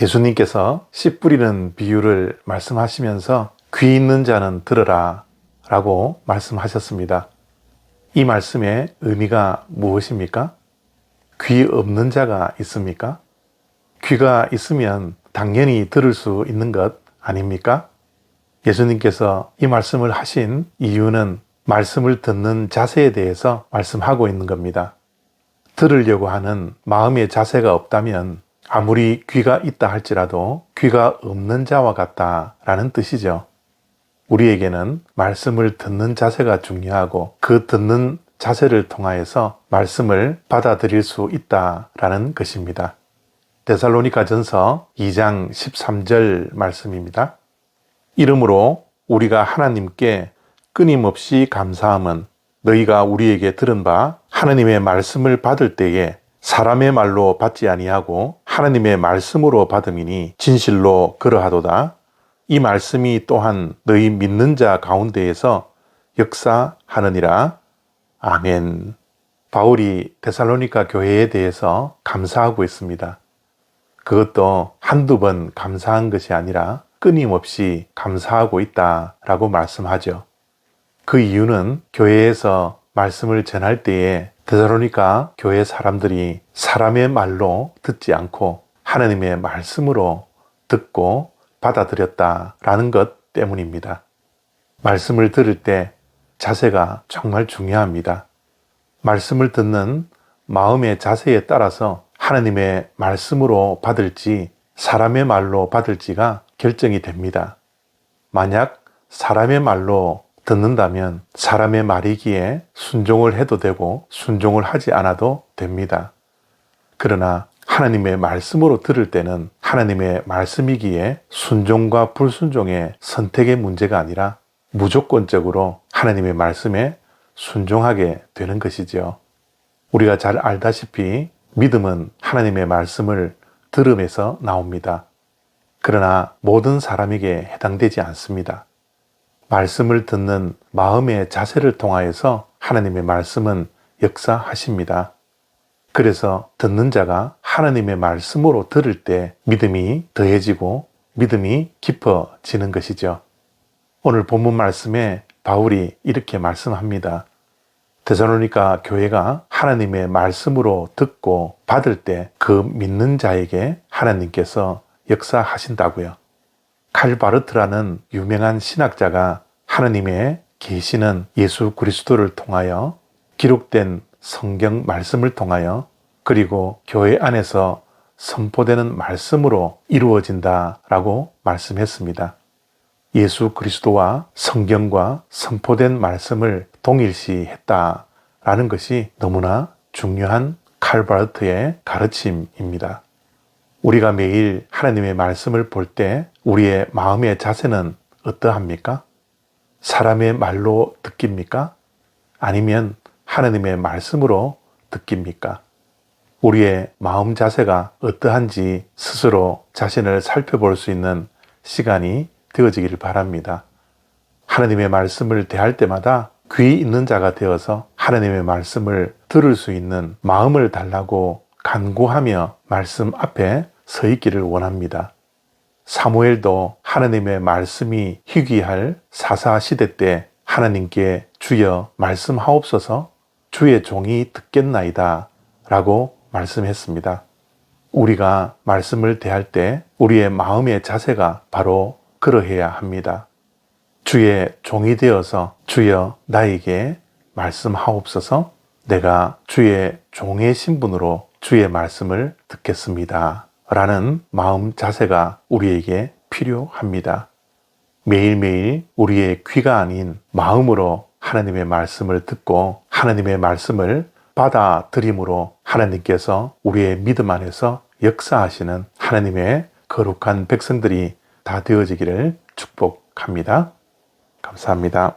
예수님께서 씨 뿌리는 비유를 말씀하시면서 귀 있는 자는 들으라 라고 말씀하셨습니다. 이 말씀의 의미가 무엇입니까? 귀 없는 자가 있습니까? 귀가 있으면 당연히 들을 수 있는 것 아닙니까? 예수님께서 이 말씀을 하신 이유는 말씀을 듣는 자세에 대해서 말씀하고 있는 겁니다. 들으려고 하는 마음의 자세가 없다면 아무리 귀가 있다 할지라도 귀가 없는 자와 같다 라는 뜻이죠. 우리에게는 말씀을 듣는 자세가 중요하고 그 듣는 자세를 통하여서 말씀을 받아들일 수 있다 라는 것입니다. 데살로니가 전서 2장 13절 말씀입니다. 이러므로 우리가 하나님께 끊임없이 감사함은 너희가 우리에게 들은 바 하나님의 말씀을 받을 때에 사람의 말로 받지 아니하고 하나님의 말씀으로 받음이니 진실로 그러하도다. 이 말씀이 또한 너희 믿는 자 가운데에서 역사하느니라. 아멘. 바울이 데살로니가 교회에 대해서 감사하고 있습니다. 그것도 한두 번 감사한 것이 아니라 끊임없이 감사하고 있다 라고 말씀하죠. 그 이유는 교회에서 말씀을 전할 때에 데살로니가 교회 사람들이 사람의 말로 듣지 않고 하나님의 말씀으로 듣고 받아들였다라는 것 때문입니다. 말씀을 들을 때 자세가 정말 중요합니다. 말씀을 듣는 마음의 자세에 따라서 하나님의 말씀으로 받을지 사람의 말로 받을지가 결정이 됩니다. 만약 사람의 말로 듣는다면 사람의 말이기에 순종을 해도 되고 순종을 하지 않아도 됩니다. 그러나 하나님의 말씀으로 들을 때는 하나님의 말씀이기에 순종과 불순종의 선택의 문제가 아니라 무조건적으로 하나님의 말씀에 순종하게 되는 것이지요. 우리가 잘 알다시피 믿음은 하나님의 말씀을 들음에서 나옵니다. 그러나 모든 사람에게 해당되지 않습니다. 말씀을 듣는 마음의 자세를 통하여서 하나님의 말씀은 역사하십니다. 그래서 듣는 자가 하나님의 말씀으로 들을 때 믿음이 더해지고 믿음이 깊어지는 것이죠. 오늘 본문 말씀에 바울이 이렇게 말씀합니다. 데살로니가 교회가 하나님의 말씀으로 듣고 받을 때 그 믿는 자에게 하나님께서 역사하신다고요. 칼바르트라는 유명한 신학자가 하나님의 계시는 예수 그리스도를 통하여 기록된 성경 말씀을 통하여 그리고 교회 안에서 선포되는 말씀으로 이루어진다라고 말씀했습니다. 예수 그리스도와 성경과 선포된 말씀을 동일시했다라는 것이 너무나 중요한 칼바르트의 가르침입니다. 우리가 매일 하나님의 말씀을 볼 때 우리의 마음의 자세는 어떠합니까? 사람의 말로 듣깁니까? 아니면 하나님의 말씀으로 듣깁니까? 우리의 마음 자세가 어떠한지 스스로 자신을 살펴볼 수 있는 시간이 되어지기를 바랍니다. 하나님의 말씀을 대할 때마다 귀 있는 자가 되어서 하나님의 말씀을 들을 수 있는 마음을 달라고 간구하며 말씀 앞에 서 있기를 원합니다. 사무엘도 하나님의 말씀이 희귀할 사사 시대 때 하나님께 주여 말씀하옵소서 주의 종이 듣겠나이다 라고 말씀했습니다. 우리가 말씀을 대할 때 우리의 마음의 자세가 바로 그러해야 합니다. 주의 종이 되어서 주여 나에게 말씀하옵소서 내가 주의 종의 신분으로 주의 말씀을 듣겠습니다. 라는 마음 자세가 우리에게 필요합니다. 매일매일 우리의 귀가 아닌 마음으로 하나님의 말씀을 듣고 하나님의 말씀을 받아들임으로 하나님께서 우리의 믿음 안에서 역사하시는 하나님의 거룩한 백성들이 다 되어지기를 축복합니다. 감사합니다.